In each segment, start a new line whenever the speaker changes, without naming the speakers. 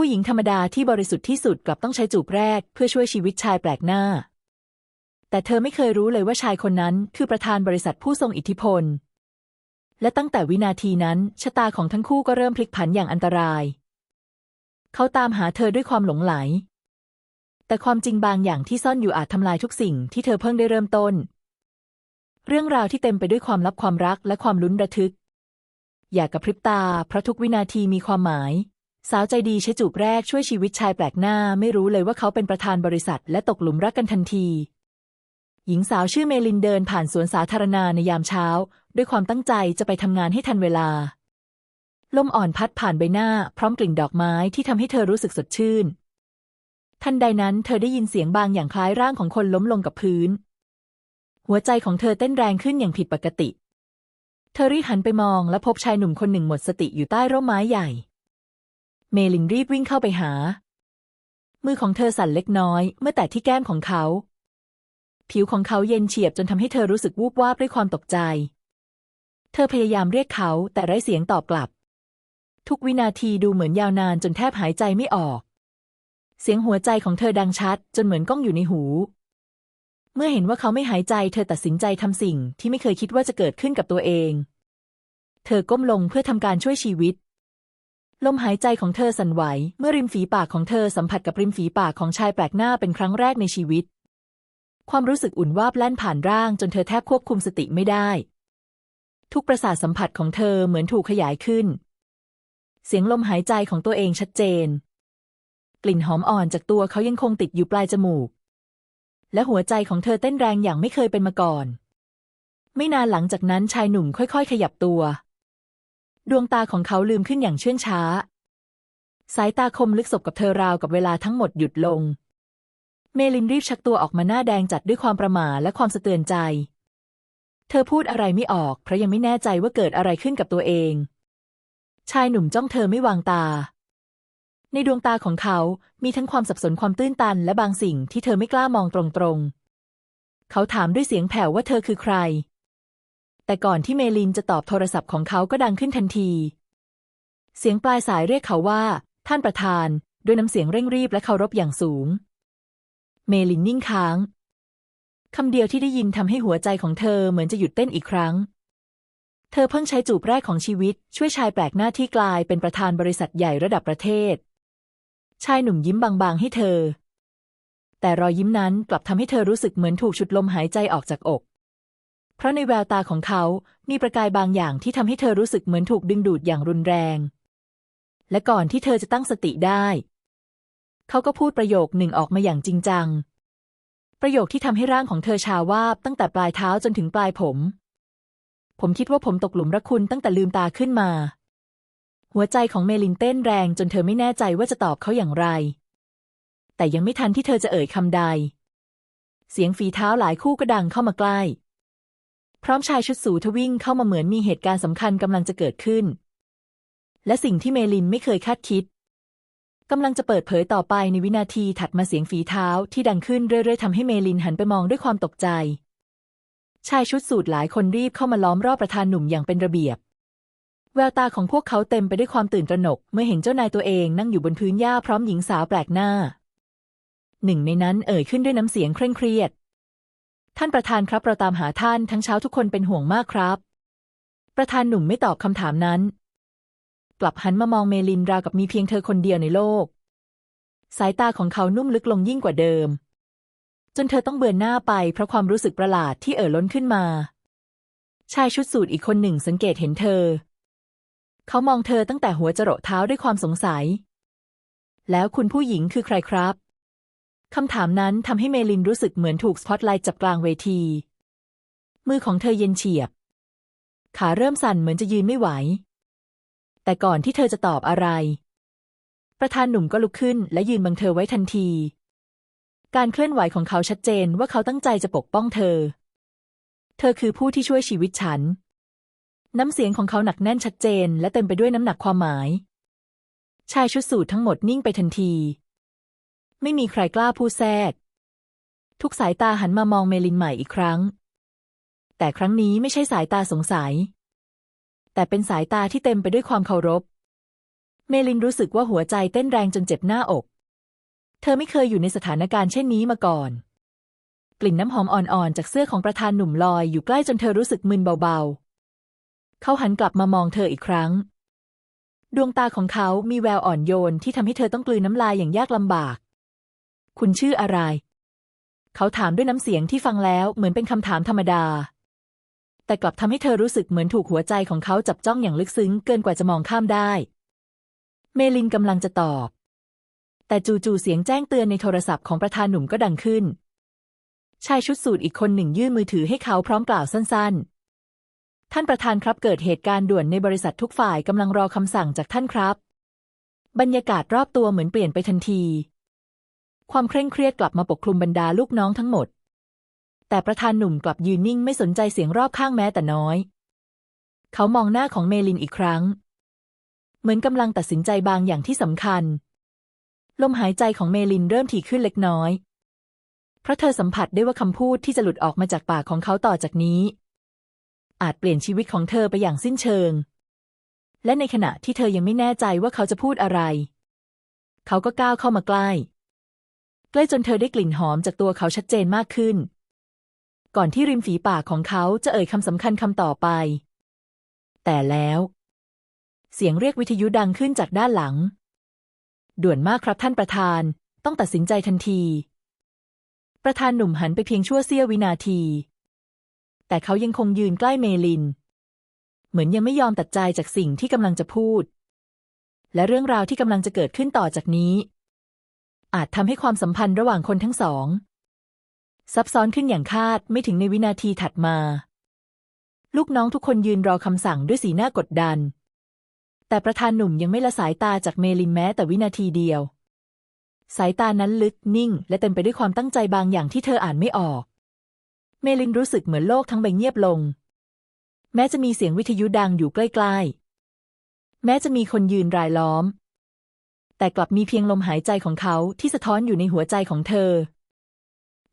ผู้หญิงธรรมดาที่บริสุทธิ์ที่สุดกลับต้องใช้จูบแรก เพื่อช่วยชีวิตชายแปลกหน้า แต่เธอไม่เคยรู้เลยว่าชายคนนั้นคือประธานบริษัทผู้ทรงอิทธิพล และตั้งแต่วินาทีนั้นชะตาของทั้งคู่ก็เริ่มพลิกผันอย่างอันตราย เขาตามหาเธอด้วยความหลงไหล แต่ความจริงบางอย่างที่ซ่อนอยู่อาจทำลายทุกสิ่งที่เธอเพิ่งได้เริ่มต้น เรื่องราวที่เต็มไปด้วยความลับความรักและความลุ้นระทึก อย่ากระพริบตาเพราะทุกวินาทีมีความหมาย สาวใจดีใช้จูบแรกช่วยชีวิตชายแปลกหน้า ไม่รู้เลยว่าเขาเป็นประธานบริษัท และตกหลุมรักกันทันที หญิงสาวชื่อเมลินเดินผ่านสวนสาธารณาในยามเช้า ด้วยความตั้งใจจะไปทำงานให้ทันเวลา ลมอ่อนพัดผ่านใบหน้า พร้อมกลิ่นดอกไม้ที่ทำให้เธอรู้สึกสดชื่น ทันใดนั้นเธอได้ยินเสียงบางอย่างคล้ายร่างของคนล้มลงกับพื้น หัวใจของเธอเต้นแรงขึ้นอย่างผิดปกติ เธอรีบหันไปมองและพบชายหนุ่มคนหนึ่งหมดสติอยู่ใต้ร่มไม้ใหญ่ เมลินรีบวิ่งเข้าไปหา มือของเธอสั่นเล็กน้อย เมื่อแตะที่แก้มของเขา ผิวของเขาเย็นเฉียบจนทำให้เธอรู้สึกวูบวาบด้วยความตกใจ เธอพยายามเรียกเขาแต่ไร้เสียงตอบกลับ ทุกวินาทีดูเหมือนยาวนานจนแทบหายใจไม่ออก เสียงหัวใจของเธอดังชัด จนเหมือนก้องอยู่ในหู เมื่อเห็นว่าเขาไม่หายใจ เธอตัดสินใจทำสิ่งที่ไม่เคยคิดว่าจะเกิดขึ้นกับตัวเอง เธอก้มลงเพื่อทำการช่วยชีวิต ลมหายใจของเธอสั่นไหว เมื่อริมฝีปากของเธอสัมผัสกับริมฝีปากของชายแปลกหน้าเป็นครั้งแรกในชีวิต ความรู้สึกอุ่นวาบแล่นผ่านร่างจนเธอแทบควบคุมสติไม่ได้ ทุกประสาทสัมผัสของเธอเหมือนถูกขยายขึ้น เสียงลมหายใจของตัวเองชัดเจน กลิ่นหอมอ่อนจากตัวเขายังคงติดอยู่ปลายจมูก และหัวใจของเธอเต้นแรงอย่างไม่เคยเป็นมาก่อน ไม่นานหลังจากนั้นชายหนุ่มค่อย ๆ ขยับตัว ดวงตาของเขาลืมขึ้นอย่างเชื่องช้า สายตาคมลึกสบกับเธอราวกับเวลาทั้งหมดหยุดลง เมลินรีบชักตัวออกมาหน้าแดงจัดด้วยความประหม่าและความสะเตือนใจ เธอพูดอะไรไม่ออก เพราะยังไม่แน่ใจว่าเกิดอะไรขึ้นกับตัวเอง ชายหนุ่มจ้องเธอไม่วางตา ในดวงตาของเขา มีทั้งความสับสนความตื้นตันและบางสิ่งที่เธอไม่กล้ามองตรงๆ เขาถามด้วยเสียงแผ่วว่าเธอคือใคร แต่ก่อนที่เมลินจะตอบโทรศัพท์ของเขาก็ดังขึ้นทันที เสียงปลายสายเรียกเขาว่า ท่านประธาน ด้วยน้ำเสียงเร่งรีบและเคารพอย่างสูง เมลินนิ่งค้างคำเดียวที่ได้ยินทำให้หัวใจของเธอเหมือนจะหยุดเต้นอีกครั้ง เธอเพิ่งใช้จูบแรกของชีวิต ช่วยชายแปลกหน้าที่กลายเป็นประธานบริษัทใหญ่ระดับประเทศ ชายหนุ่มยิ้มบางๆให้เธอ แต่รอยยิ้มนั้นกลับทำให้เธอรู้สึกเหมือนถูกฉุดลมหายใจออกจากอก เพราะในแววตาของเขา มีประกายบางอย่างที่ทำให้เธอรู้สึกเหมือนถูกดึงดูดอย่างรุนแรง และก่อนที่เธอจะตั้งสติได้ เขาก็พูดประโยคหนึ่งออกมาอย่างจริงจัง ประโยคที่ทำให้ร่างของเธอชาวาบตั้งแต่ปลายเท้าจนถึงปลายผม ผมคิดว่าผมตกหลุมรักคุณตั้งแต่ลืมตาขึ้นมา หัวใจของเมลินเต้นแรงจนเธอไม่แน่ใจว่าจะตอบเขาอย่างไร แต่ยังไม่ทันที่เธอจะเอ่ยคำใด เสียงฝีเท้าหลายคู่ก็ดังเข้ามาใกล้ พร้อมชายชุดสูทวิ่งเข้ามาเหมือนมีเหตุการณ์สำคัญกำลังจะเกิดขึ้น และสิ่งที่เมลินไม่เคยคาดคิดกำลังจะเปิดเผยต่อไปในวินาทีถัดมาเสียงฝีเท้าที่ดังขึ้นเรื่อยๆทำให้เมลินหันไปมองด้วยความตกใจ ชายชุดสูทหลายคนรีบเข้ามาล้อมรอบประธานหนุ่มอย่างเป็นระเบียบ แววตาของพวกเขาเต็มไปด้วยความตื่นตระหนก เมื่อเห็นเจ้านายตัวเองนั่งอยู่บนพื้นหญ้าพร้อมหญิงสาวแปลกหน้า หนึ่งในนั้นเอ่ยขึ้นด้วยน้ำเสียงเคร่งเครียด ท่านประธานครับเราตามหาท่านทั้งเช้าทุกคนเป็นห่วงมากครับ ประธานหนุ่มไม่ตอบคำถามนั้น กลับหันมามองเมลินราวกับมีเพียงเธอคนเดียวในโลก สายตาของเขานุ่มลึกลงยิ่งกว่าเดิม จนเธอต้องเบือนหน้าไปเพราะความรู้สึกประหลาดที่เอ่อล้นขึ้นมา ชายชุดสูทอีกคนหนึ่งสังเกตเห็นเธอ เขามองเธอตั้งแต่หัวจรดเท้าด้วยความสงสัย แล้วคุณผู้หญิงคือใครครับ คำถามนั้นทำให้เมลินรู้สึกเหมือนถูกสปอตไลท์จับกลางเวที มือของเธอเย็นเฉียบ ขาเริ่มสั่นเหมือนจะยืนไม่ไหว แต่ก่อนที่เธอจะตอบอะไร ประธานหนุ่มก็ลุกขึ้นและยืนบังเธอไว้ทันที การเคลื่อนไหวของเขาชัดเจนว่าเขาตั้งใจจะปกป้องเธอ เธอคือผู้ที่ช่วยชีวิตฉัน น้ำเสียงของเขาหนักแน่นชัดเจน และเต็มไปด้วยน้ำหนักความหมาย ชายชุดสูททั้งหมดนิ่งไปทันที ไม่มีใครกล้าพูดแทรก ทุกสายตาหันมามองเมลินใหม่อีกครั้ง แต่ครั้งนี้ไม่ใช่สายตาสงสัย แต่เป็นสายตาที่เต็มไปด้วยความเคารพ เมลินรู้สึกว่าหัวใจเต้นแรงจนเจ็บหน้าอก เธอไม่เคยอยู่ในสถานการณ์เช่นนี้มาก่อน กลิ่นน้ำหอมอ่อนๆ จากเสื้อของประธานหนุ่มลอยอยู่ใกล้จนเธอรู้สึกมึนเบาๆ เขาหันกลับมามองเธออีกครั้งดวงตาของเขามีแววอ่อนโยนที่ทำให้เธอต้องกลืนน้ำลายอย่างยากลำบาก คุณชื่ออะไร เขาถามด้วยน้ำเสียงที่ฟังแล้วเหมือนเป็นคำถามธรรมดา แต่กลับทำให้เธอรู้สึกเหมือนถูกหัวใจของเขาจับจ้องอย่างลึกซึ้งเกินกว่าจะมองข้ามได้ เมลินกำลังจะตอบ แต่จู่ๆเสียงแจ้งเตือนในโทรศัพท์ของประธานหนุ่มก็ดังขึ้น ชายชุดสูทอีกคนหนึ่งยื่นมือถือให้เขาพร้อมกล่าวสั้น ๆ ท่านประธานครับเกิดเหตุการณ์ด่วนในบริษัททุกฝ่ายกำลังรอคำสั่งจากท่านครับ บรรยากาศรอบตัวเหมือนเปลี่ยนไปทันที ความเคร่งเครียดกลับมาปกคลุมบรรดาลูกน้องทั้งหมด แต่ประธานหนุ่มกลับยืนนิ่งไม่สนใจเสียงรอบข้างแม้แต่น้อย เขามองหน้าของเมลินอีกครั้ง เหมือนกำลังตัดสินใจบางอย่างที่สำคัญ ลมหายใจของเมลินเริ่มถี่ขึ้นเล็กน้อย เพราะเธอสัมผัสได้ว่าคำพูดที่จะหลุดออกมาจากปากของเขาต่อจากนี้ อาจเปลี่ยนชีวิตของเธอไปอย่างสิ้นเชิง และในขณะที่เธอยังไม่แน่ใจว่าเขาจะพูดอะไร เขาก็ก้าวเข้ามาใกล้ ใกล้จนเธอได้กลิ่นหอมจากตัวเขาชัดเจนมากขึ้น ก่อนที่ริมฝีปากของเขาจะเอ่ยคำสำคัญคำต่อไป แต่แล้ว เสียงเรียกวิทยุดังขึ้นจากด้านหลัง ด่วนมากครับท่านประธาน ต้องตัดสินใจทันที ประธานหนุ่มหันไปเพียงชั่วเสี้ยววินาที แต่เขายังคงยืนใกล้เมลิน เหมือนยังไม่ยอมตัดใจจากสิ่งที่กำลังจะพูดและเรื่องราวที่กำลังจะเกิดขึ้นต่อจากนี้ อาจทำให้ความสัมพันธ์ระหว่างคนทั้งสอง ซับซ้อนขึ้นอย่างคาดไม่ถึงในวินาทีถัดมา ลูกน้องทุกคนยืนรอคำสั่งด้วยสีหน้ากดดัน แต่ประธานหนุ่มยังไม่ละสายตาจากเมลินแม้แต่วินาทีเดียว สายตานั้นลึกนิ่ง และเต็มไปด้วยความตั้งใจบางอย่างที่เธออ่านไม่ออก เมลินรู้สึกเหมือนโลกทั้งใบเงียบลง แม้จะมีเสียงวิทยุดังอยู่ใกล้ ๆ แม้จะมีคนยืนรายล้อม แต่กลับมีเพียงลมหายใจของเขาที่สะท้อนอยู่ในหัวใจของเธอ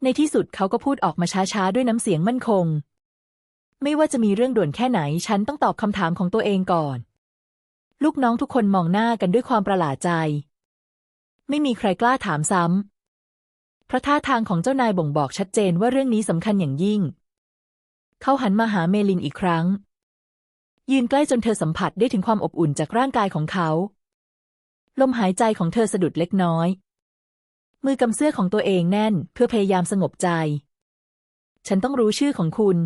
ในที่สุดเขาก็พูดออกมาช้าๆ ด้วยน้ำเสียงมั่นคง ไม่ว่าจะมีเรื่องด่วนแค่ไหน ฉันต้องตอบคำถามของตัวเองก่อน ลูกน้องทุกคนมองหน้ากันด้วยความประหลาดใจ ไม่มีใครกล้าถามซ้ำเพราะท่าทางของเจ้านายบ่งบอกชัดเจนว่าเรื่องนี้สำคัญอย่างยิ่ง เขาหันมาหาเมลินอีกครั้ง ยืนใกล้จนเธอสัมผัสได้ถึงความอบอุ่นจากร่างกายของเขา ลมหายใจของเธอสะดุดเล็กน้อย มือกำเสื้อของตัวเองแน่นเพื่อพยายามสงบใจ ฉันต้องรู้ชื่อของคุณ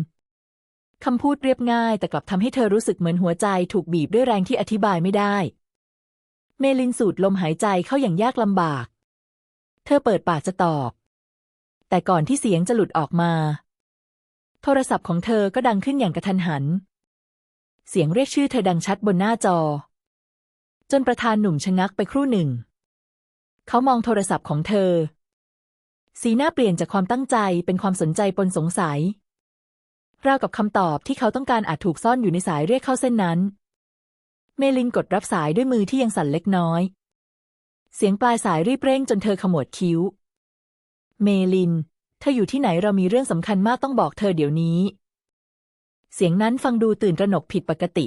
คำพูดเรียบง่ายแต่กลับทำให้เธอรู้สึกเหมือนหัวใจถูกบีบด้วยแรงที่อธิบายไม่ได้ เมลินสูดลมหายใจเข้าอย่างยากลำบาก เธอเปิดปากจะตอบ แต่ก่อนที่เสียงจะหลุดออกมา โทรศัพท์ของเธอก็ดังขึ้นอย่างกระทันหัน เสียงเรียกชื่อเธอดังชัดบนหน้าจอ จนประธานหนุ่มชะงักไปครู่หนึ่ง เขามองโทรศัพท์ของเธอ สีหน้าเปลี่ยนจากความตั้งใจเป็นความสนใจปนสงสัย ราวกับคำตอบที่เขาต้องการอาจถูกซ่อนอยู่ในสายเรียกเข้าเส้นนั้น เมลินกดรับสายด้วยมือที่ยังสั่นเล็กน้อย เสียงปลายสายรีบเร่งจนเธอขมวดคิ้ว เมลิน เธออยู่ที่ไหนเรามีเรื่องสำคัญมากต้องบอกเธอเดี๋ยวนี้ เสียงนั้นฟังดูตื่นระหนกผิดปกติ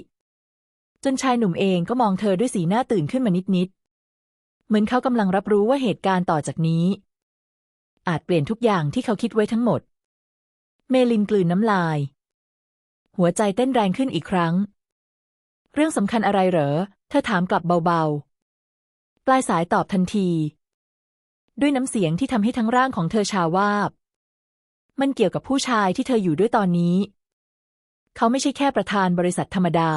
จนชายหนุ่มเองก็มองเธอด้วยสีหน้าตื่นขึ้นมานิดๆ เหมือนเขากำลังรับรู้ว่าเหตุการณ์ต่อจากนี้ อาจเปลี่ยนทุกอย่างที่เขาคิดไว้ทั้งหมด เมลินกลืนน้ำลาย หัวใจเต้นแรงขึ้นอีกครั้ง เรื่องสำคัญอะไรเหรอ เธอถามกลับเบาๆ ปลายสายตอบทันที ด้วยน้ำเสียงที่ทำให้ทั้งร่างของเธอชาวาบ มันเกี่ยวกับผู้ชายที่เธออยู่ด้วยตอนนี้ เขาไม่ใช่แค่ประธานบริษัทธรรมดา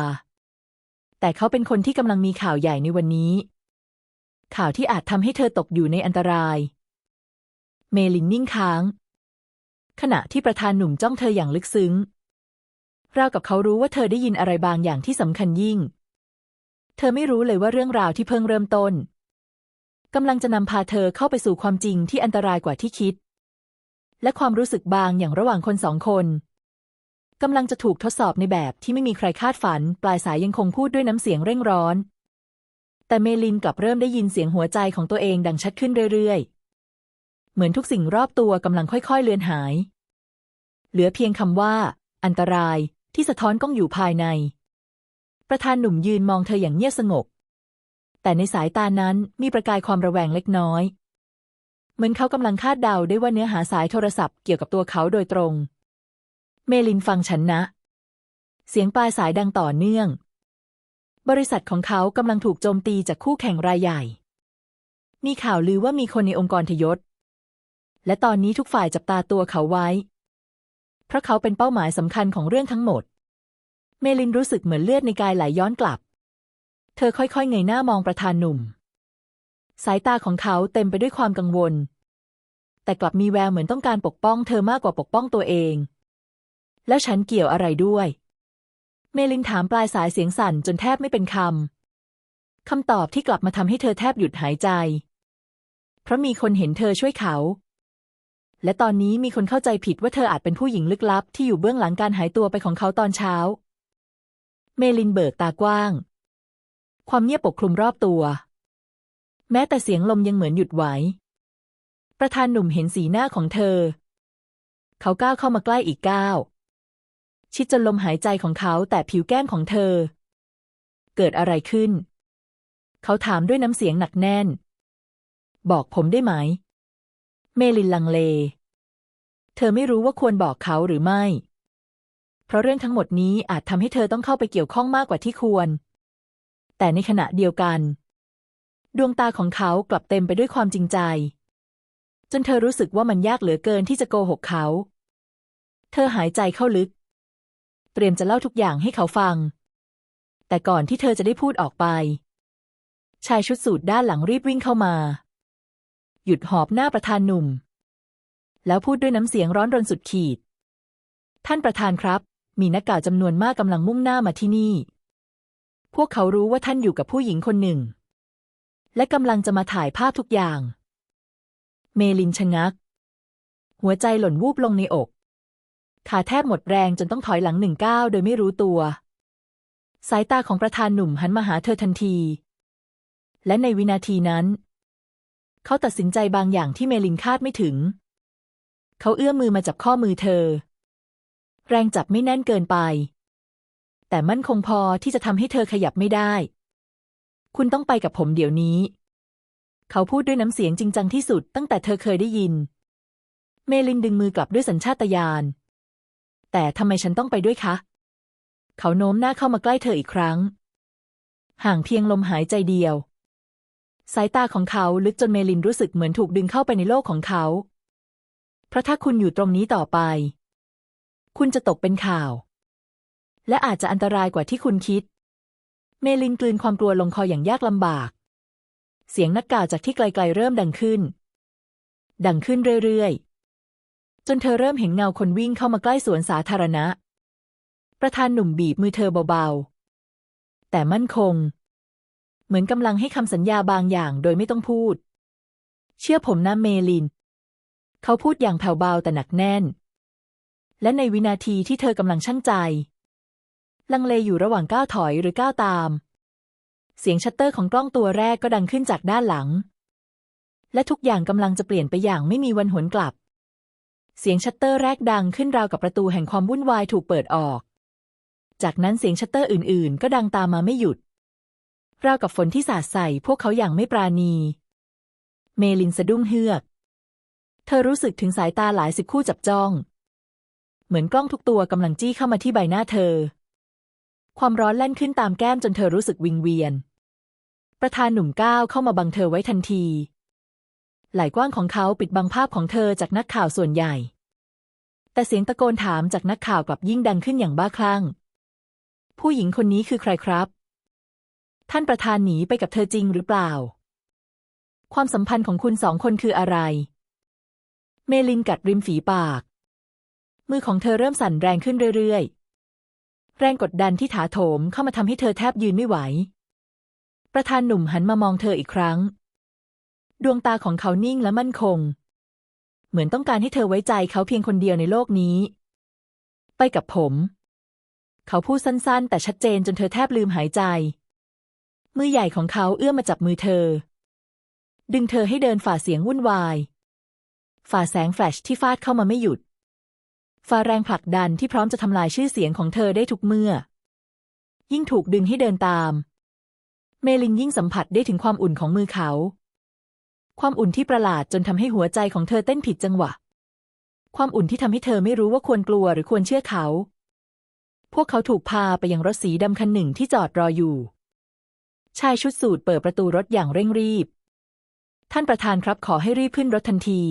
แต่เขาเป็นคนที่กำลังมีข่าวใหญ่ในวันนี้ ข่าวที่อาจทำให้เธอตกอยู่ในอันตราย เมลินนิ่งค้าง ขณะที่ประธานหนุ่มจ้องเธออย่างลึกซึ้งราวกับเขารู้ว่าเธอได้ยินอะไรบางอย่างที่สำคัญยิ่ง เธอไม่รู้เลยว่าเรื่องราวที่เพิ่งเริ่มต้นกำลังจะนำพาเธอเข้าไปสู่ความจริงที่อันตรายกว่าที่คิด และความรู้สึกบางอย่างระหว่างคนสองคน กำลังจะถูกทดสอบในแบบที่ไม่มีใครคาดฝัน ปลายสายยังคงพูดด้วยน้ำเสียงเร่งร้อน แต่เมลินกลับเริ่มได้ยินเสียงหัวใจของตัวเองดังชัดขึ้นเรื่อยๆ เหมือนทุกสิ่งรอบตัวกำลังค่อยๆเลือนหาย เหลือเพียงคำว่า อันตรายที่สะท้อนก้องอยู่ภายใน ประธานหนุ่มยืนมองเธออย่างเงียบสงบ แต่ในสายตานั้นมีประกายความระแวงเล็กน้อย เหมือนเขากำลังคาดเดาได้ว่าเนื้อหาสายโทรศัพท์เกี่ยวกับตัวเขาโดยตรง เมลินฟังฉันนะ เสียงปลายสายดังต่อเนื่อง บริษัทของเขากำลังถูกโจมตีจากคู่แข่งรายใหญ่ มีข่าวลือว่ามีคนในองค์กรทยศ และตอนนี้ทุกฝ่ายจับตาตัวเขาไว้ เพราะเขาเป็นเป้าหมายสำคัญของเรื่องทั้งหมด เมลินรู้สึกเหมือนเลือดในกายไหลย้อนกลับ เธอค่อยๆเงยหน้ามองประธานหนุ่ม สายตาของเขาเต็มไปด้วยความกังวล แต่กลับมีแววเหมือนต้องการปกป้องเธอมากกว่าปกป้องตัวเอง แล้วฉันเกี่ยวอะไรด้วย เมลินถามปลายสายเสียงสั่นจนแทบไม่เป็นคำ คำตอบที่กลับมาทำให้เธอแทบหยุดหายใจ เพราะมีคนเห็นเธอช่วยเขา และตอนนี้มีคนเข้าใจผิดว่าเธออาจเป็นผู้หญิงลึกลับ ที่อยู่เบื้องหลังการหายตัวไปของเขาตอนเช้า เมลินเบิกตากว้าง ความเงียบปกคลุมรอบตัว แม้แต่เสียงลมยังเหมือนหยุดไหวประธานหนุ่มเห็นสีหน้าของเธอ เขาก้าวเข้ามาใกล้อีกก้าว ชิดจนลมหายใจของเขาแต่ผิวแก้มของเธอ เกิดอะไรขึ้น เขาถามด้วยน้ำเสียงหนักแน่น บอกผมได้ไหม เมลินลังเล เธอไม่รู้ว่าควรบอกเขาหรือไม่ เพราะเรื่องทั้งหมดนี้อาจทำให้เธอต้องเข้าไปเกี่ยวข้องมากกว่าที่ควร แต่ในขณะเดียวกัน ดวงตาของเขากลับเต็มไปด้วยความจริงใจ จนเธอรู้สึกว่ามันยากเหลือเกินที่จะโกหกเขา เธอหายใจเข้าลึก เตรียมจะเล่าทุกอย่างให้เขาฟัง แต่ก่อนที่เธอจะได้พูดออกไป ชายชุดสูทด้านหลังรีบวิ่งเข้ามา หยุดหอบหน้าประธานหนุ่ม แล้วพูดด้วยน้ำเสียงร้อนรนสุดขีด ท่านประธานครับ มีนักข่าวจำนวนมากกำลังมุ่งหน้ามาที่นี่ พวกเขารู้ว่าท่านอยู่กับผู้หญิงคนหนึ่ง และกำลังจะมาถ่ายภาพทุกอย่าง เมลินชะงัก หัวใจหล่นวูบลงในอก ขาแทบหมดแรงจนต้องถอยหลังหนึ่งก้าวโดยไม่รู้ตัว สายตาของประธานหนุ่มหันมาหาเธอทันที และในวินาทีนั้น เขาตัดสินใจบางอย่างที่เมลินคาดไม่ถึง เขาเอื้อมมือมาจับข้อมือเธอ แรงจับไม่แน่นเกินไป แต่มั่นคงพอที่จะทำให้เธอขยับไม่ได้ คุณต้องไปกับผมเดี๋ยวนี้ เขาพูดด้วยน้ำเสียงจริงจังที่สุดตั้งแต่เธอเคยได้ยิน เมลินดึงมือกลับด้วยสัญชาตญาณ แต่ทำไมฉันต้องไปด้วยคะ เขาโน้มหน้าเข้ามาใกล้เธออีกครั้ง ห่างเพียงลมหายใจเดียว สายตาของเขาลึกจนเมลินรู้สึกเหมือนถูกดึงเข้าไปในโลกของเขา เพราะถ้าคุณอยู่ตรงนี้ต่อไป คุณจะตกเป็นข่าว และอาจจะอันตรายกว่าที่คุณคิด เมลินกลืนความกลัวลงคออย่างยากลำบาก เสียงนักกล่าวจากที่ไกลๆเริ่มดังขึ้น ดังขึ้นเรื่อยๆ จนเธอเริ่มเห็นเงาคนวิ่งเข้ามาใกล้สวนสาธารณะ ประธานหนุ่มบีบมือเธอเบาๆ แต่มั่นคง เหมือนกำลังให้คำสัญญาบางอย่างโดยไม่ต้องพูด เชื่อผมนะเมลิน เขาพูดอย่างแผ่วเบาแต่หนักแน่น และในวินาทีที่เธอกำลังชั่งใจ ลังเลอยู่ระหว่างก้าวถอยหรือก้าวตาม เสียงชัตเตอร์ของกล้องตัวแรกก็ดังขึ้นจากด้านหลัง และทุกอย่างกำลังจะเปลี่ยนไปอย่างไม่มีวันหวนกลับ เสียงชัตเตอร์แรกดังขึ้นราวกับประตูแห่งความวุ่นวายถูกเปิดออก จากนั้นเสียงชัตเตอร์อื่นๆ ก็ดังตามมาไม่หยุด ราวกับฝนที่สาดใส่พวกเขาอย่างไม่ปราณี เมลินสะดุ้งเฮือก เธอรู้สึกถึงสายตาหลายสิบคู่จับจ้อง เหมือนกล้องทุกตัวกำลังจี้เข้ามาที่ใบหน้าเธอ ความร้อนแล่นขึ้นตามแก้มจนเธอรู้สึกวิงเวียน ประธานหนุ่มก้าวเข้ามาบังเธอไว้ทันที ไหล่กว้างของเขาปิดบังภาพของเธอจากนักข่าวส่วนใหญ่ แต่เสียงตะโกนถามจากนักข่าวกลับยิ่งดังขึ้นอย่างบ้าคลั่ง ผู้หญิงคนนี้คือใครครับ ท่านประธานหนีไปกับเธอจริงหรือเปล่า ความสัมพันธ์ของคุณสองคนคืออะไร เมลินกัดริมฝีปาก มือของเธอเริ่มสั่นแรงขึ้นเรื่อยๆ แรงกดดันที่ถาโถมเข้ามาทำให้เธอแทบยืนไม่ไหว ประธานหนุ่มหันมามองเธออีกครั้ง ดวงตาของเขานิ่งและมั่นคง เหมือนต้องการให้เธอไว้ใจเขาเพียงคนเดียวในโลกนี้ ไปกับผม เขาพูดสั้นๆ แต่ชัดเจนจนเธอแทบลืมหายใจ มือใหญ่ของเขาเอื้อมมาจับมือเธอ ดึงเธอให้เดินฝ่าเสียงวุ่นวาย ฝ่าแสงแฟลชที่ฟาดเข้ามาไม่หยุดฝ่าแรงผลักดันที่พร้อมจะทำลายชื่อเสียงของเธอได้ทุกเมื่อ ยิ่งถูกดึงให้เดินตาม เมลินยิ่งสัมผัสได้ถึงความอุ่นของมือเขา ความอุ่นที่ประหลาดจนทำให้หัวใจของเธอเต้นผิดจังหวะ ความอุ่นที่ทำให้เธอไม่รู้ว่าควรกลัวหรือควรเชื่อเขา พวกเขาถูกพาไปยังรถสีดำคันหนึ่งที่จอดรออยู่ ชายชุดสูทเปิดประตูรถอย่างเร่งรีบ ท่านประธานครับขอให้รีบขึ้นรถทันที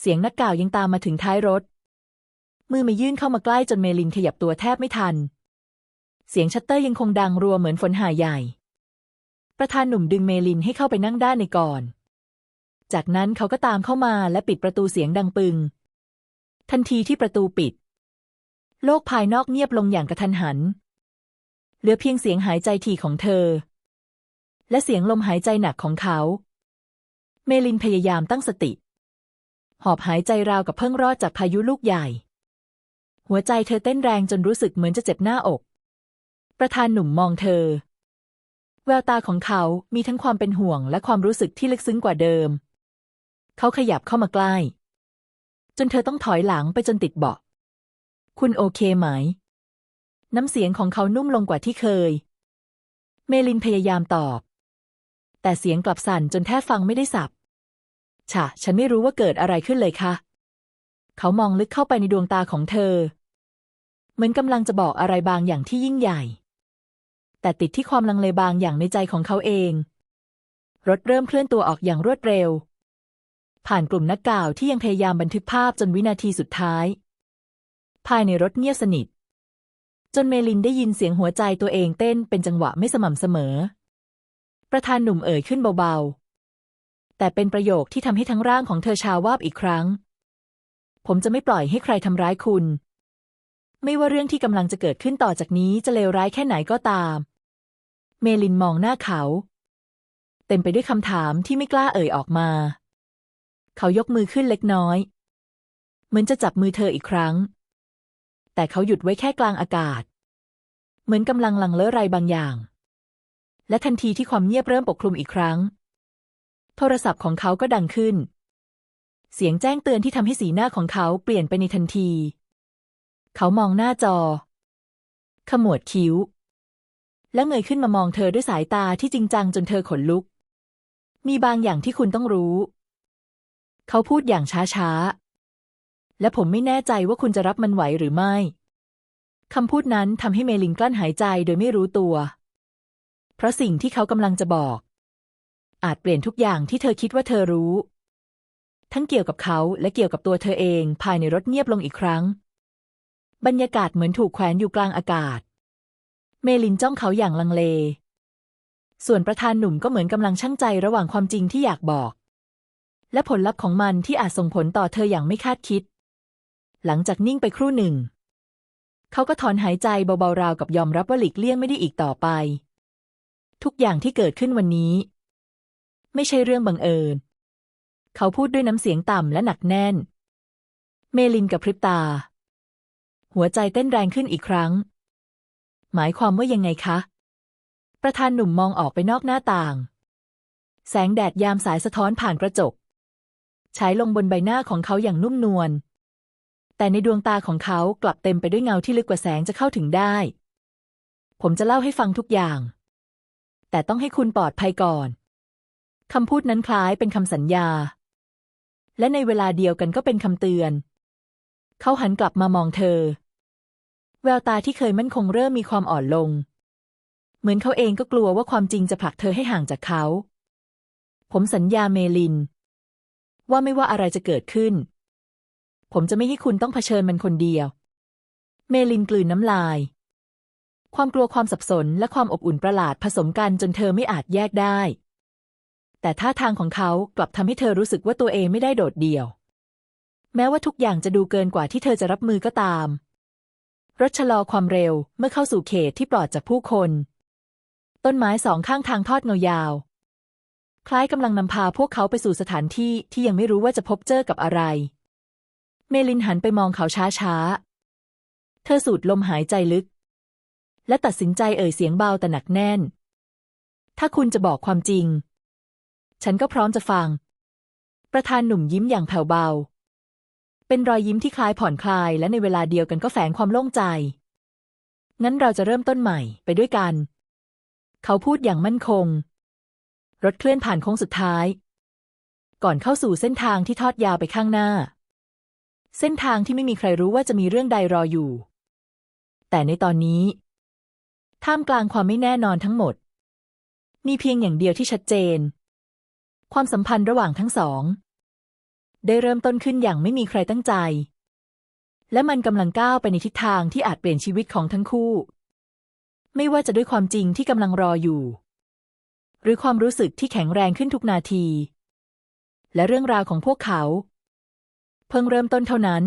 เสียงนักกล่าวยังตามมาถึงท้ายรถ มือมายื่นเข้ามาใกล้จนเมลินขยับตัวแทบไม่ทัน เสียงชัตเตอร์ยังคงดังรัวเหมือนฝนหาใหญ่ ประธานหนุ่มดึงเมลินให้เข้าไปนั่งด้านในก่อน จากนั้นเขาก็ตามเข้ามาและปิดประตูเสียงดังปึง ทันทีที่ประตูปิด โลกภายนอกเงียบลงอย่างกระทันหัน เหลือเพียงเสียงหายใจถี่ของเธอ และเสียงลมหายใจหนักของเขา เมลินพยายามตั้งสติ หอบหายใจราวกับเพิ่งรอดจากพายุลูกใหญ่ หัวใจเธอเต้นแรงจนรู้สึกเหมือนจะเจ็บหน้าอก ประธานหนุ่มมองเธอ แววตาของเขามีทั้งความเป็นห่วงและความรู้สึกที่ลึกซึ้งกว่าเดิม เขาขยับเข้ามาใกล้ จนเธอต้องถอยหลังไปจนติดเบาะ คุณโอเคไหม น้ำเสียงของเขานุ่มลงกว่าที่เคย เมลินพยายามตอบ แต่เสียงกลับสั่นจนแทบฟังไม่ได้สับฉะฉันไม่รู้ว่าเกิดอะไรขึ้นเลยค่ะ เขามองลึกเข้าไปในดวงตาของเธอ เหมือนกำลังจะบอกอะไรบางอย่างที่ยิ่งใหญ่ แต่ติดที่ความลังเลบางอย่างในใจของเขาเอง รถเริ่มเคลื่อนตัวออกอย่างรวดเร็ว ผ่านกลุ่มนักข่าวที่ยังพยายามบันทึกภาพจนวินาทีสุดท้าย ภายในรถเงียบสนิท จนเมลินได้ยินเสียงหัวใจตัวเองเต้นเป็นจังหวะไม่สม่ำเสมอ ประธานหนุ่มเอ่ยขึ้นเบาๆ แต่เป็นประโยคที่ทำให้ทั้งร่างของเธอชาวาบอีกครั้ง ผมจะไม่ปล่อยให้ใครทำร้ายคุณไม่ว่าเรื่องที่กำลังจะเกิดขึ้นต่อจากนี้จะเลวร้ายแค่ไหนก็ตาม เมลินมองหน้าเขา เต็มไปด้วยคำถามที่ไม่กล้าเอ่ยออกมา เขายกมือขึ้นเล็กน้อย เหมือนจะจับมือเธออีกครั้ง แต่เขาหยุดไว้แค่กลางอากาศ เหมือนกำลังลังเลอะไรบางอย่าง และทันทีที่ความเงียบเริ่มปกคลุมอีกครั้ง โทรศัพท์ของเขาก็ดังขึ้น เสียงแจ้งเตือนที่ทำให้สีหน้าของเขาเปลี่ยนไปในทันที เขามองหน้าจอ ขมวดคิ้ว และเงยขึ้นมามองเธอด้วยสายตาที่จริงจังจนเธอขนลุก มีบางอย่างที่คุณต้องรู้ เขาพูดอย่างช้าๆ และผมไม่แน่ใจว่าคุณจะรับมันไหวหรือไม่คำพูดนั้นทำให้เมลินกลั้นหายใจโดยไม่รู้ตัว เพราะสิ่งที่เขากำลังจะบอก อาจเปลี่ยนทุกอย่างที่เธอคิดว่าเธอรู้ ทั้งเกี่ยวกับเขาและเกี่ยวกับตัวเธอเองภายในรถเงียบลงอีกครั้ง บรรยากาศเหมือนถูกแขวนอยู่กลางอากาศ มลินจ้องเขาอย่างลังเล ส่วนประธานหนุ่มก็เหมือนกำลังชั่งใจระหว่างความจริงที่อยากบอก และผลลัพธ์ของมันที่อาจส่งผลต่อเธออย่างไม่คาดคิด หลังจากนิ่งไปครู่หนึ่ง เขาก็ถอนหายใจเบาๆราวกับยอมรับว่าหลีกเลี่ยงไม่ได้อีกต่อไป ทุกอย่างที่เกิดขึ้นวันนี้ ไม่ใช่เรื่องบังเอิญ เขาพูดด้วยน้ำเสียงต่ำและหนักแน่น เมลินกับพริบตา หัวใจเต้นแรงขึ้นอีกครั้ง หมายความว่ายังไงคะ ประธานหนุ่มมองออกไปนอกหน้าต่าง แสงแดดยามสายสะท้อนผ่านกระจกฉายลงบนใบหน้าของเขาอย่างนุ่มนวล แต่ในดวงตาของเขากลับเต็มไปด้วยเงาที่ลึกกว่าแสงจะเข้าถึงได้ ผมจะเล่าให้ฟังทุกอย่าง แต่ต้องให้คุณปลอดภัยก่อน คำพูดนั้นคล้ายเป็นคำสัญญา และในเวลาเดียวกันก็เป็นคำเตือน เขาหันกลับมามองเธอ แววตาที่เคยมั่นคงเริ่มมีความอ่อนลง เหมือนเขาเองก็กลัวว่าความจริงจะผลักเธอให้ห่างจากเขา ผมสัญญาเมลิน ว่าไม่ว่าอะไรจะเกิดขึ้น ผมจะไม่ให้คุณต้องเผชิญมันคนเดียว เมลินกลืนน้ำลาย ความกลัวความสับสนและความอบอุ่นประหลาดผสมกันจนเธอไม่อาจแยกได้ แต่ท่าทางของเขากลับทำให้เธอรู้สึกว่าตัวเองไม่ได้โดดเดี่ยว แม้ว่าทุกอย่างจะดูเกินกว่าที่เธอจะรับมือก็ตาม รถชะลอความเร็วเมื่อเข้าสู่เขตที่ปลอดจากผู้คน ต้นไม้สองข้างทางทอดเงายาว คล้ายกำลังนำพาพวกเขาไปสู่สถานที่ที่ยังไม่รู้ว่าจะพบเจอกับอะไร เมลินหันไปมองเขาช้าๆ เธอสูดลมหายใจลึก และตัดสินใจเอ่ยเสียงเบาแต่หนักแน่น ถ้าคุณจะบอกความจริง ฉันก็พร้อมจะฟัง ประธานหนุ่มยิ้มอย่างแผ่วเบา เป็นรอยยิ้มที่คลายผ่อนคลาย และในเวลาเดียวกันก็แฝงความโล่งใจ งั้นเราจะเริ่มต้นใหม่ไปด้วยกัน เขาพูดอย่างมั่นคง รถเคลื่อนผ่านโค้งสุดท้าย ก่อนเข้าสู่เส้นทางที่ทอดยาวไปข้างหน้า เส้นทางที่ไม่มีใครรู้ว่าจะมีเรื่องใดรออยู่ แต่ในตอนนี้ ท่ามกลางความไม่แน่นอนทั้งหมด มีเพียงอย่างเดียวที่ชัดเจน ความสัมพันธ์ระหว่างทั้งสอง ได้เริ่มต้นขึ้นอย่างไม่มีใครตั้งใจ และมันกำลังก้าวไปในทิศทางที่อาจเปลี่ยนชีวิตของทั้งคู่ ไม่ว่าจะด้วยความจริงที่กำลังรออยู่ หรือความรู้สึกที่แข็งแรงขึ้นทุกนาที และเรื่องราวของพวกเขา เพิ่งเริ่มต้นเท่านั้น